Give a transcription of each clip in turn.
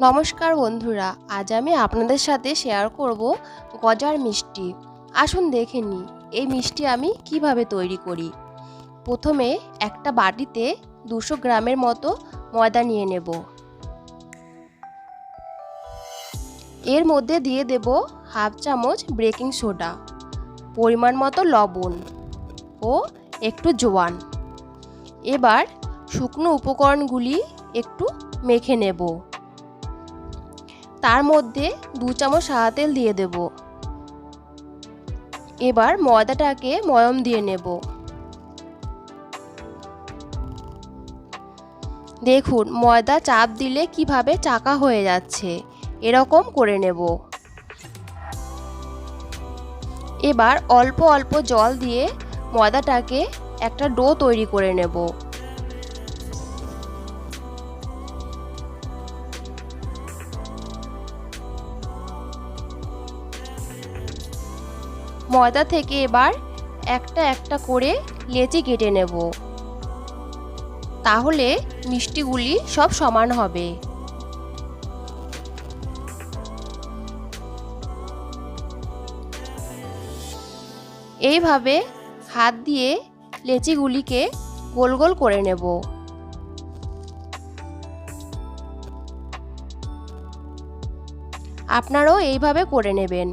নমস্কার বন্ধুরা, আজ আমি আপনাদের সাথে শেয়ার করব গজার মিষ্টি। আসুন দেখে নিই এই মিষ্টি আমি কীভাবে তৈরি করি? প্রথমে একটা বাটিতে দুশো গ্রামের মতো ময়দা নিয়ে নেব। এর মধ্যে দিয়ে দেব হাফ চামচ বেকিং সোডা, পরিমাণ মতো লবণ ও একটু জোয়ান। এবার শুকনো উপকরণগুলি একটু মেখে নেব। তার মধ্যে দু চামচ সাদা তেল দিয়ে দেব। এবার ময়দাটাকে ময়ম দিয়ে নেব। দেখুন, ময়দা চাপ দিলে কীভাবে চাকা হয়ে যাচ্ছে, এরকম করে নেব। এবার অল্প অল্প জল দিয়ে ময়দাটাকে একটা ডো তৈরি করে নেব। ময়দা থেকে এবার একটা একটা করে লেচি কেটে নেব। তাহলে মিষ্টিগুলি সব সমান হবে। এইভাবে হাত দিয়ে লেচিগুলিকে গোল গোল করে নেব। আপনারাও এইভাবে করে নেবেন।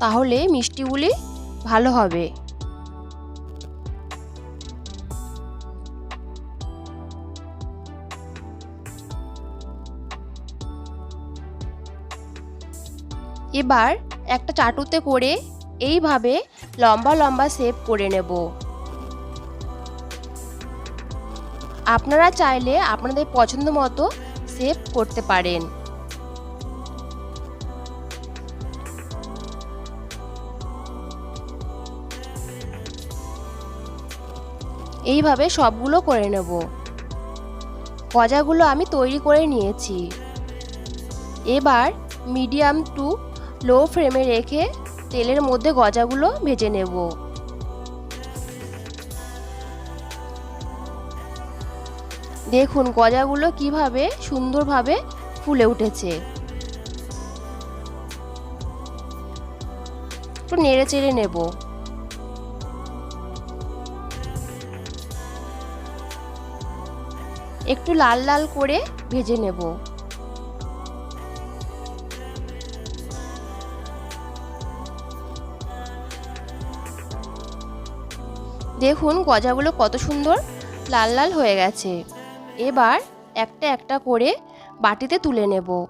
তাহলে মিষ্টিগুলি ভালো হবে। এবার একটা চাটুতে করে এইভাবে লম্বা লম্বা শেপ করে নেব। আপনারা চাইলে আপনাদের পছন্দ মতো শেপ করতে পারেন। এইভাবে সবগুলো করে নেব। গজাগুলো আমি তৈরি করে নিয়েছি। এবার মিডিয়াম টু লো ফ্লেমে রেখে তেলের মধ্যে গজাগুলো ভেজে নেব। দেখুন গজাগুলো কীভাবে সুন্দরভাবে ফুলে উঠেছে। একটু নেড়ে চেড়ে নেব। একটু লাল লাল করে ভেজে নেব। দেখুন গজাগুলো কত সুন্দর লাল লাল হয়ে গেছে। এবার একটা একটা করে বাটিতে তুলে নেব।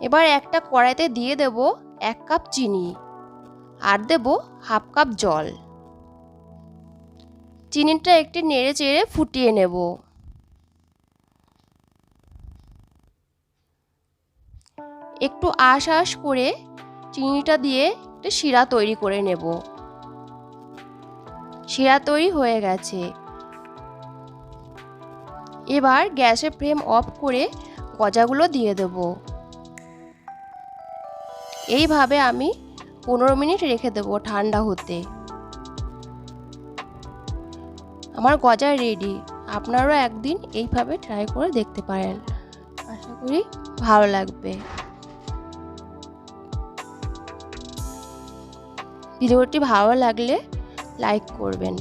এবার একটা কড়াইতে দিয়ে দেব এক কাপ চিনি। আর দেব হাফ কাপ জল। চিনিটা একটি নেড়ে চেড়ে ফুটিয়ে নেব। একটু আশ আশ করে চিনিটা দিয়ে একটা শিরা তৈরি করে নেব। শিরা তৈরি হয়ে গেছে। এবার গ্যাসের ফ্লেম অফ করে গজাগুলো দিয়ে দেব। এইভাবে আমি পনেরো মিনিট রেখে দেবো ঠান্ডা হতে। আমার গজা রেডি আপনারাও একদিন এইভাবে ট্রাই করে দেখতে পারেন। আশা করি ভালো লাগবে। ভিডিওটি ভালো লাগলে লাইক করবেন।